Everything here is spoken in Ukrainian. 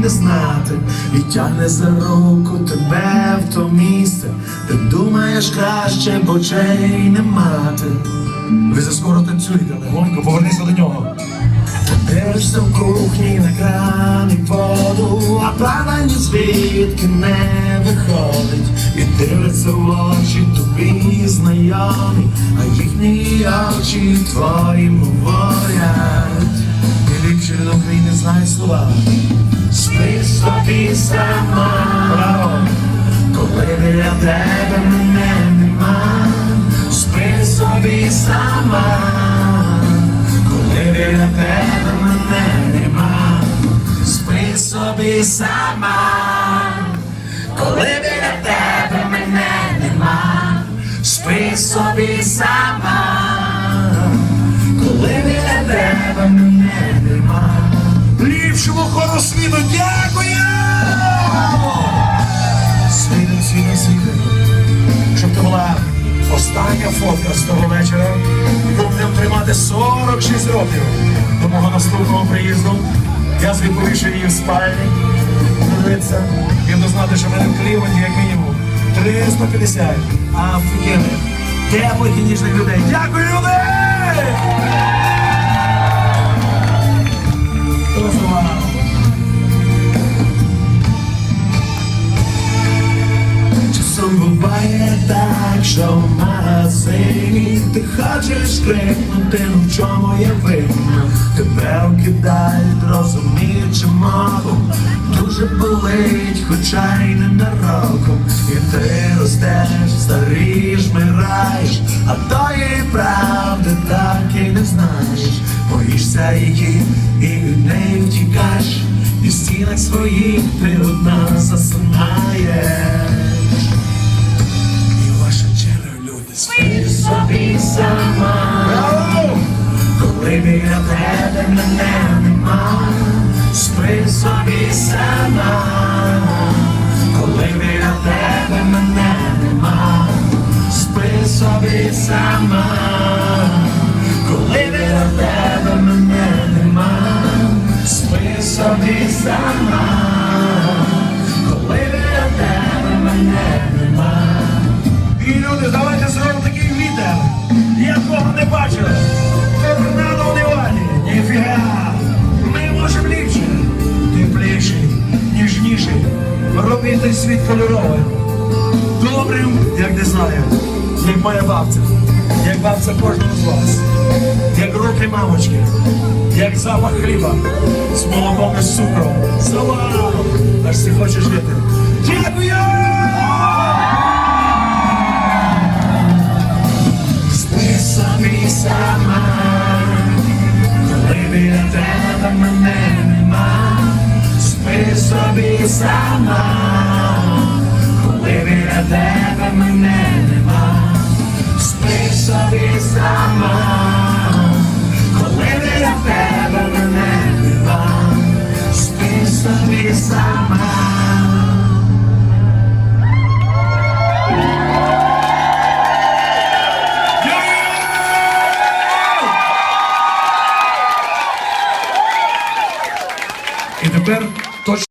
не знати, і тягне за руку тебе в то місце, де думаєш краще, бо очей не мати. Ви заскоро танцюєте, легонько, повернися до нього. Дивишся в кухні на крані воду, а ні звідки не виходить, і дивляться в очі тобі знайомі, а їхні очі твої говорять. Знає слова. Спи собі сама, Браво! коли біля тебе мене нема, спи собі сама, коли біля тебе мене нема, спи собі сама, коли біля тебе мене нема, спи собі сама, коли біля тебе мене. Ліпшому хору світу дякую! Світом, світом, світом, щоб це була остання фотка з того вечора. І будемо тримати 46 років до мого наступного приїзду. Я повішив її в спальні. Дивиться, він дознати, що в мене в Клівленді як мінімум 350. А теплих і ніжних людей. Дякую, люди! Буває так, що в магазині ти хочеш крикнути, ну чому є винна Тебе окидають, розуміючи мову Дуже болить, хоча й не нароком І ти ростеш, старієш, мираєш А тої правди так і не знаєш. Боїшся її і від неї втікаєш. І в стінах своїх ти одна засинаєш Тебе мене нема, спи собі сама. Коли біля тебе мене нема, спи собі сама. Коли біля тебе мене нема, спи собі сама. Коли біля тебе мене нема. І люди, давайте зробимо такий вітер, якого не бачили. Світ кольоровим. Добрим, як не знаю, як моя бабця, як бабця кожного з вас, як руки мамочки, як запах хліба з молоком і з цукром. Слава! Аж ти хочеш жити. Дякую! Спи собі сама, коли біля тебе мене нема, спи собі сама,